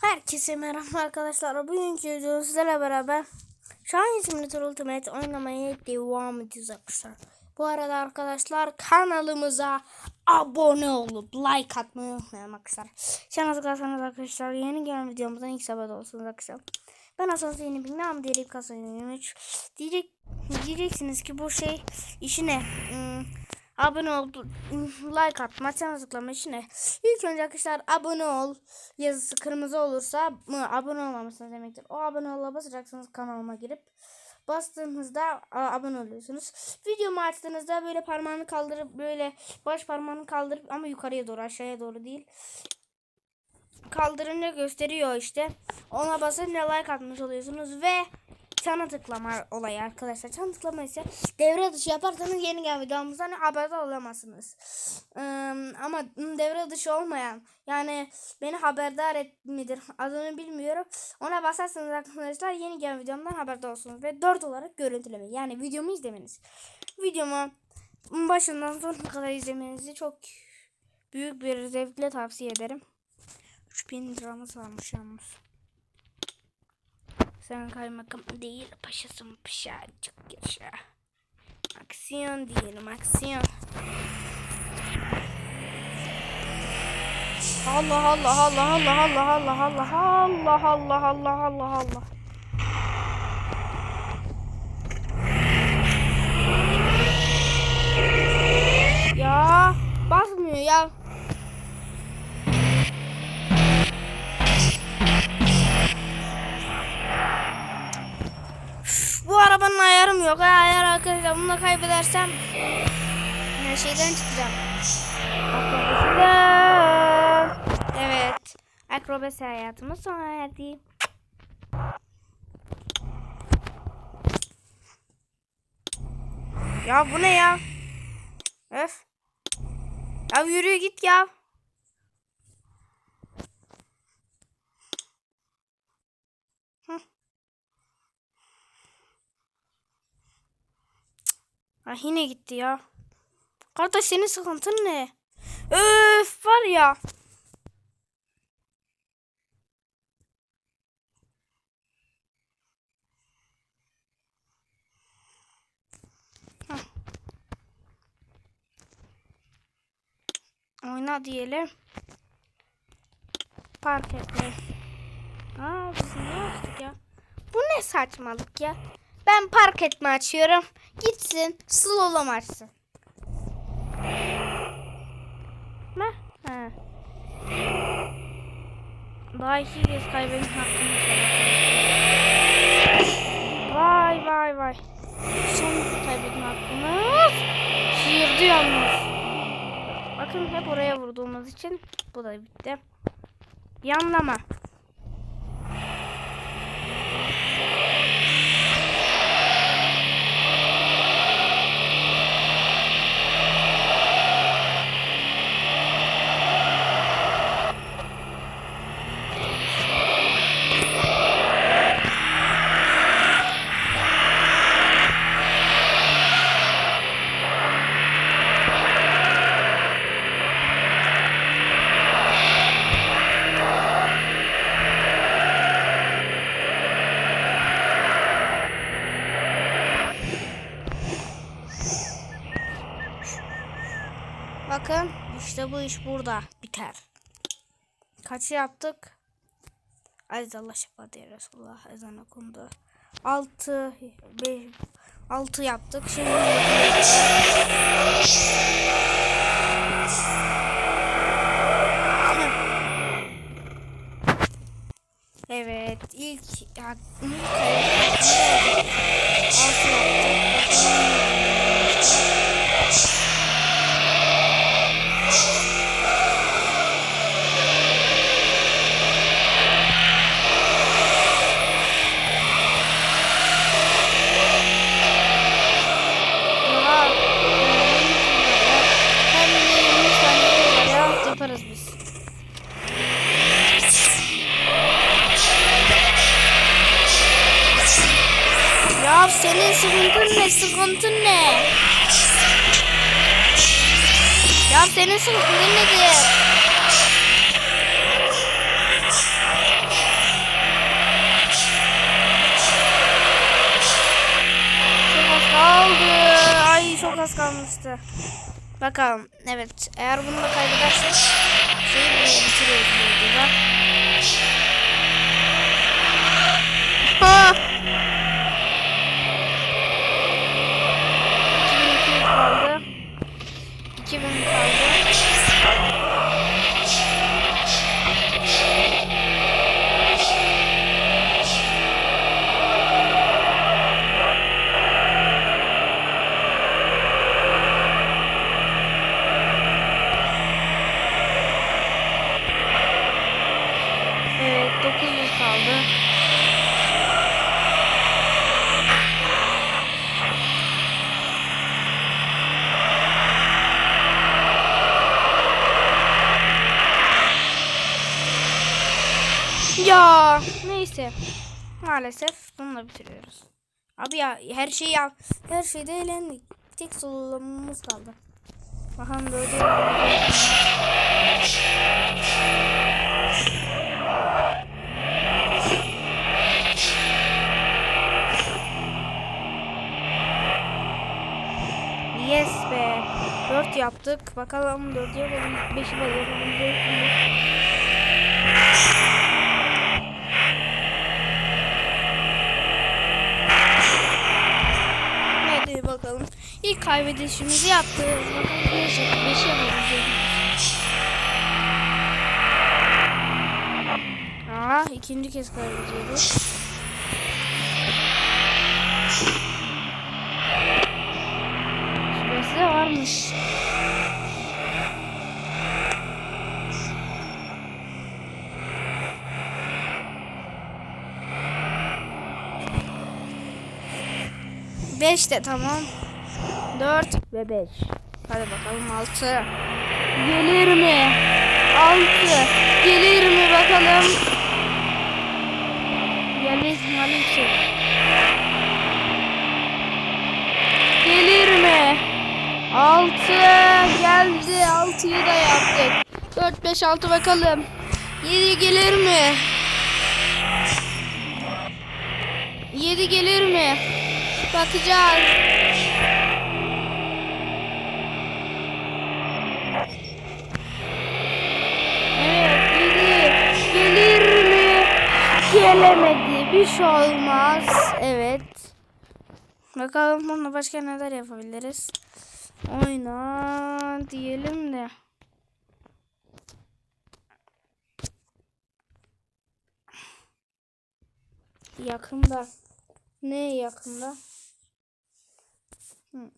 Herkese merhaba arkadaşlar. Bugünkü videoda sizlerle beraber Şahin Simulator Ultimate oynamaya devam edeceğiz arkadaşlar. Bu arada arkadaşlar kanalımıza abone olup like atmayı unutmayın arkadaşlar. Sen hazırlarsanız arkadaşlar yeni gelen videomuzdan ilk sabah olsunuz arkadaşlar. Ben aslında yeni bir nam diyerek kazanıyorum 3. Diyecek, diyeceksiniz ki bu şey işi ne? Hmm, abone ol, like atma, çan tıklama işi ne? İlk önce arkadaşlar abone ol yazısı kırmızı olursa abone olmamışsınız demektir. O abone ol'a basacaksınız kanalıma girip bastığınızda abone oluyorsunuz. Videomu açtığınızda böyle parmağını kaldırıp böyle baş parmağını kaldırıp ama yukarıya doğru aşağıya doğru değil. Kaldırınca gösteriyor işte. Ona basınca like atmış oluyorsunuz ve çana tıklama olayı arkadaşlar. Çana tıklama ise devre dışı yaparsanız yeni gelen videomuzdan haberdar olamazsınız. Ama devre dışı olmayan yani beni haberdar et midir adını bilmiyorum. Ona basarsanız arkadaşlar yeni gelen videomdan haberdar olsunuz. Ve 4 olarak görüntüleme yani videomu izlemeniz. Videomu başından sonuna kadar izlemenizi çok büyük bir zevkle tavsiye ederim. 3000 liramız varmış yalnız. Sen kaymakam değil paşasın paşa çok yaşa. Aksiyon diyelim aksiyon. Allah Allah Allah Allah Allah Allah Allah Allah Allah Allah Allah Allah. Ya basmıyor ya. Arabanın ayarım yok. Ha, ayar arkadaşlar. Bunu kaybedersem her şeyden çıkacağım. Evet. Akrobasi hayatımız sona erdi. Ya bu ne ya? Öf. Ya yürü git ya. Ay yine gitti ya. Kardeş senin sıkıntın ne? Öf var ya. Oyna diyelim. Park edelim. Aa biz ne yaptık ya? Bu ne saçmalık ya? Ben park etme açıyorum. Gitsin slalom açsın. Ne? Ha. Daha iki kez kaybetme hakkımız. Vay vay vay. Son kaybetme hakkımız. Sıyırdı yalnız. Bakın hep oraya vurduğumuz için bu da bitti. Yanlama. Bakın bu iş burada biter. Kaçı yaptık? Aziz Allah şefaat diye Resulullah ezan okundu. 6 5 6 yaptık. Şimdi Evet ilk ya, ilk 6 yaptık. Dönüşüm bilmedim. Çok az kaldı. Ay çok az kalmıştı. Bakalım. Evet. Eğer bunu da kaybedersek şeyi buraya bitiriyoruz burada. Ha! Ah! kaldı. 2000 kaldı. Neyse. Maalesef bununla bitiriyoruz. Abi ya her şeyi yap. Her şeyde eğlendik. Bir tek sololamamız kaldı. Bakalım böyle. Yes be. 4 yaptık. Bakalım 4 yapalım. 5'i de İlk kaybedişimizi yaptık. Bakalım 5 yapabilecek miyiz? Aa, ikinci kez kaybediyoruz. Da varmış. Beş de tamam. Dört ve beş. Hadi bakalım altı. Gelir mi? Altı. Gelir mi bakalım? Gelir maalesef. Gelir mi? Altı geldi. Altıyı da yaptık. Dört, beş, altı bakalım. Yedi gelir mi? Yedi gelir mi? Bakacağız. Gelemedi. Bir şey olmaz. Evet. Bakalım bununla başka neler yapabiliriz. Oyna diyelim de. Yakında. Ne yakında? Hı.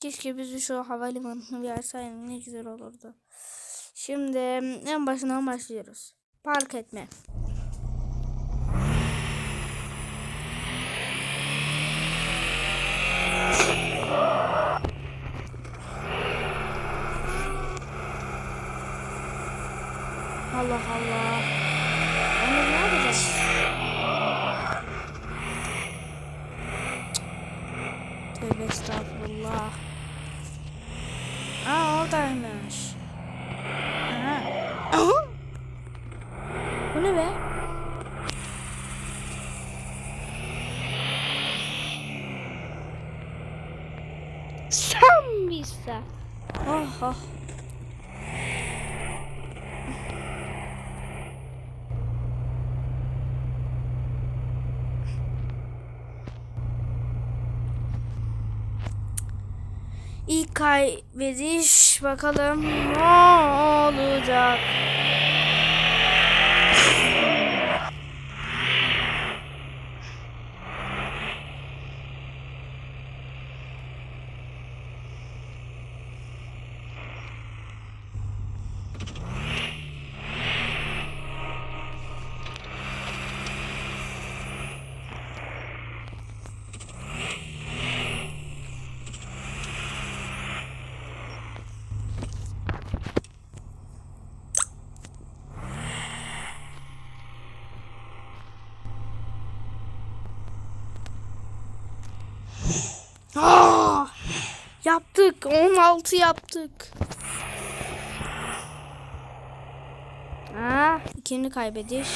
Keşke biz şu havalimanını bir açsaydık ne güzel olurdu. Şimdi en başından başlıyoruz. Park etme. Allah Allah. Onu ne yapacağız? Tövbe estağfurullah. Aa oradaymış. Aha. Aha. Bu ne be? Sen misin? Oh oh. İlk kaybediş bakalım ne olacak. 6 yaptık. Aa, ikinci kaybediş.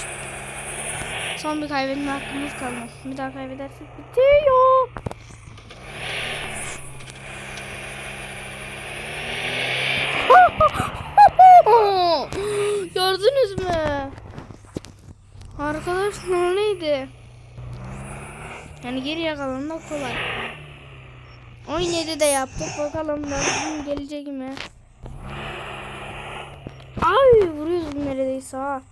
Son bir kaybetme hakkımız kalmadı. Bir daha kaybedersek bitiyor. Gördünüz mü? Arkadaşlar neydi? Yani geri yakalanmak kolay. 17 de yaptık. Bakalım ben gelecek mi? Ay vuruyoruz neredeyse ha.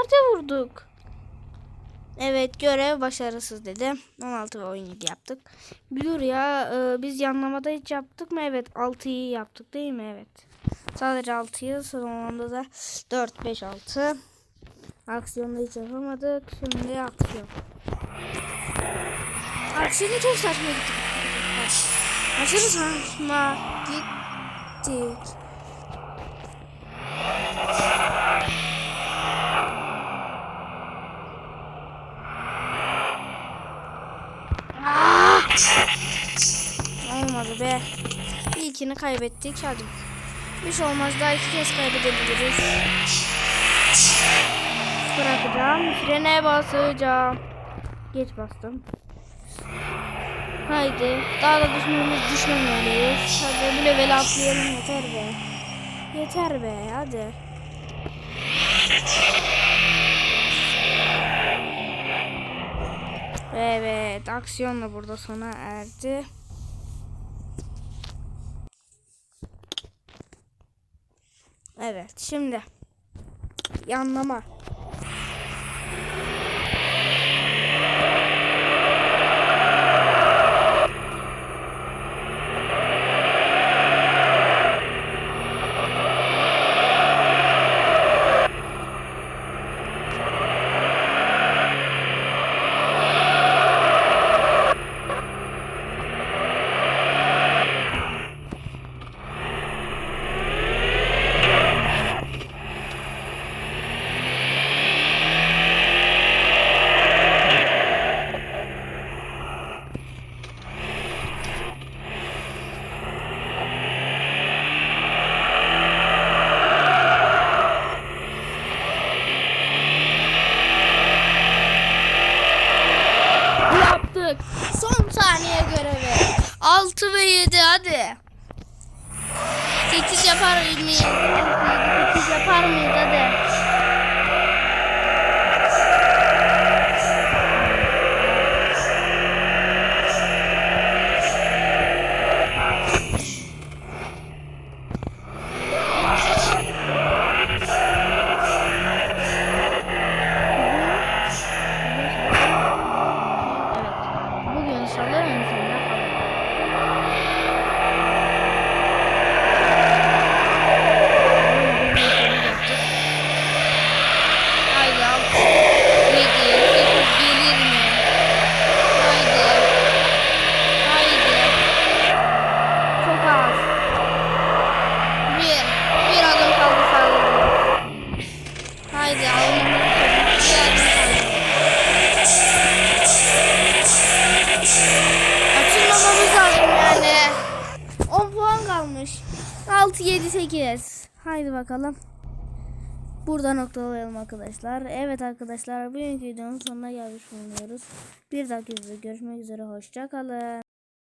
Nerede vurduk? Evet görev başarısız dedi. 16 ve 17 yaptık. Biliyor ya e, biz yanlamada hiç yaptık mı? Evet 6'yı yaptık değil mi? Evet. Sadece 6'yı sonunda da 4, 5, 6. Aksiyonda hiç yapamadık. Şimdi aksiyon. Aksiyonu çok saçma gittik. Aşırı saçma gittik. İlkini kaybettik. Hadi. Bir şey olmaz. Daha iki kez kaybedebiliriz. Bırakacağım. Frene basacağım. Geç bastım. Haydi. Daha da düşmemiz düşmemeliyiz. Hadi bir level atlayalım yeter be. Yeter be hadi. Evet aksiyon da burada sona erdi. Evet şimdi yanlama. Yaptık. Son saniye görevi. 6 ve 7 hadi. 8 yapar mıyız? 8 yapar mıyız hadi. 6, 7, 8. Haydi bakalım. Burada noktalayalım arkadaşlar. Evet arkadaşlar bugünkü videonun sonuna gelmiş bulunuyoruz. Bir videoda görüşmek üzere. Hoşçakalın.